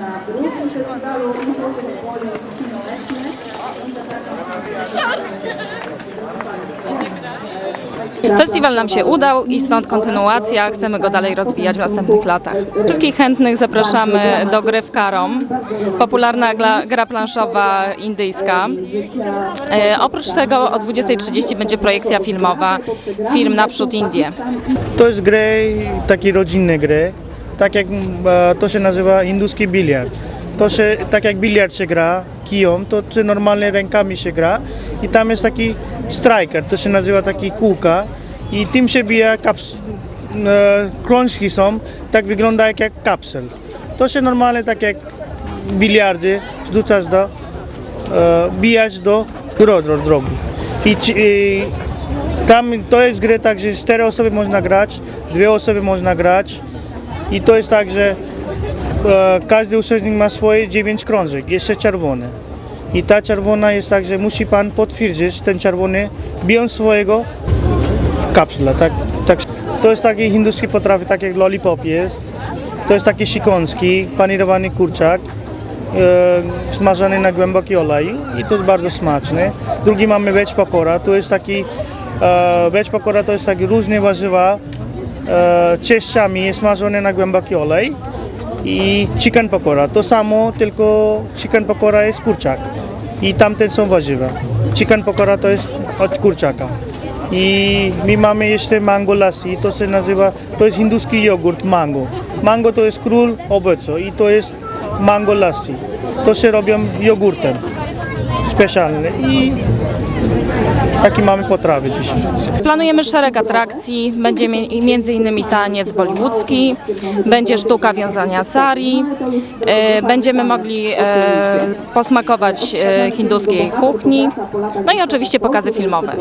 na drugim festiwalu Imprezy Woli Kinoletnie. Festiwal nam się udał i stąd kontynuacja. Chcemy go dalej rozwijać w następnych latach. Wszystkich chętnych zapraszamy do gry w Karom. Popularna gra, planszowa indyjska. E, oprócz tego o 20.30 będzie projekcja filmowa, film Naprzód Indie. To jest gry, takie rodzinne gry, tak jak e, to się nazywa hinduski biliard. To się, tak jak biliard się gra kiją, to, to normalnie rękami się gra i tam jest taki striker, to się nazywa taki kółka i tym się bije kaps, e, krążki są, tak wygląda jak, jak kapsel. To się normalnie tak jak biliardy wrzucasz do, e, bijać do dro- dro- drogi. I, i tam to jest gry tak, że cztery osoby można grać, dwie osoby można grać i to jest tak, że e, każdy uczestnik ma swoje dziewięć krążek, jeszcze czerwone. I ta czerwona jest tak, że musi pan potwierdzić ten czerwony, bijąc swojego kapsla, tak, tak. To jest taki hinduski potrawy, tak jak lollipop jest. To jest taki sikonski, panierowany kurczak, e, smażony na głęboki oleju i to jest bardzo smaczne. Drugi mamy veg pakora, to jest taki, e, pakora to jest takie różne warzywa, e, częściami smażone na głęboki olej i chicken pakora, to samo, tylko chicken pakora jest kurczak i tamten są warzywa. Chicken pakora to jest od kurczaka. I my mamy jeszcze mango lassi, to się nazywa, to jest hinduski jogurt mango. Mango to jest król owoców i to jest mango lassi. To się robią jogurtem specjalny i taki mamy potrawy dzisiaj. Planujemy szereg atrakcji, będzie mi- między innymi taniec bollywoodzki, będzie sztuka wiązania sari, e, będziemy mogli e, posmakować e, hinduskiej kuchni, no i oczywiście pokazy filmowe.